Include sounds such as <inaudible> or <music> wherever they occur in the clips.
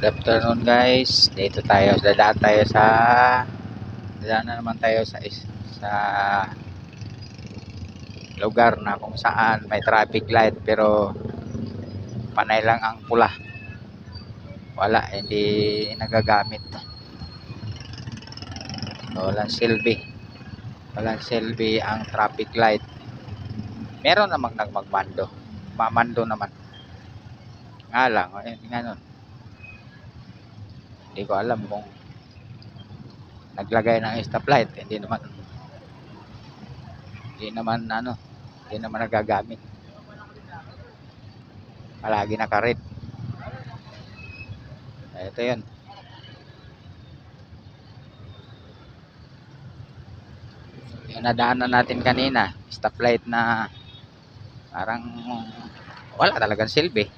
Good afternoon guys. Dito tayo, dadaan tayo sa dadaan na naman tayo sa sa lugar na kung saan may traffic light pero panay lang ang pula. Wala, hindi nagagamit. So, walang silbi. Walang silbi ang traffic light. Meron namang nagmagmando. Mamando naman. Nga lang, eh, nga nun. Hindi ko alam kung naglagay ng stoplight. Hindi naman hindi naman ano, hindi naman nagagamit. Palagi nakarit. Ito yun. Yung nadaanan natin kanina, stoplight na parang wala talagang silbi.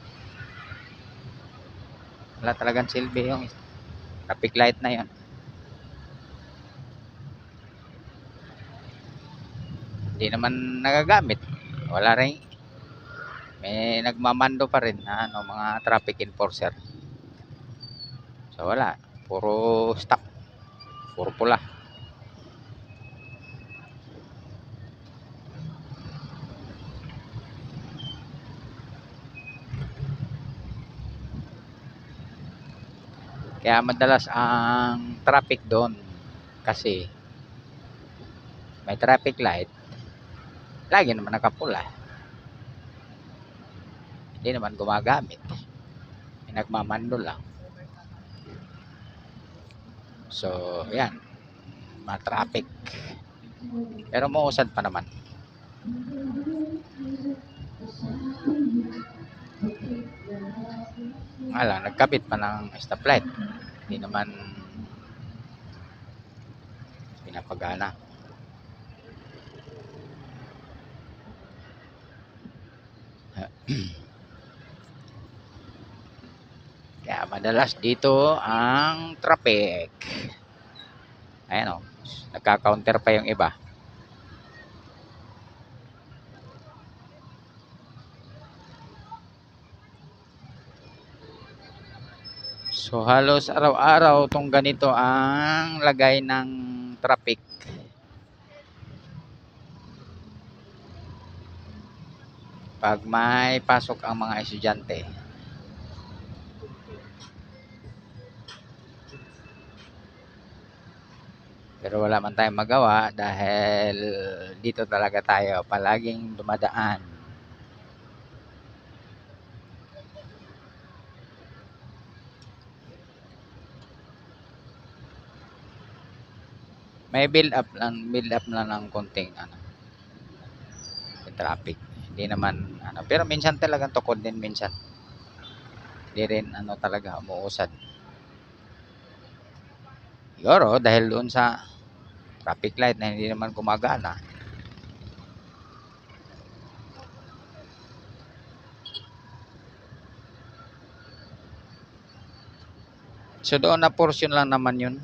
Wala talagang silbi yung traffic light na yon. Hindi naman nagagamit. Wala rin. May nagmamando pa rin na ano, mga traffic enforcer. So wala. Puro stop. Puro pula. Kaya madalas ang traffic doon kasi may traffic light lagi naman nakapula. Hindi naman gumagamit. May nagmamando lang. So yan. Ma-traffic pero mausad pa naman wala nagkabit pa ng stoplight. Hindi naman pinapagana. <clears throat> Kaya madalas dito ang traffic ayan o nagka-counter pa yung iba So halos araw-araw tong ganito ang lagay ng traffic. Pag may pasok ang mga estudyante. Pero wala man tayong magawa dahil dito talaga tayo palaging dumadaan. May build up lang build up lang ng konting ano traffic. Hindi naman ano pero minsan talagang tukod din minsan. Hindi rin ano talaga umuusad. Siguro dahil doon sa traffic light na hindi naman gumagana. So doon na portion lang naman yun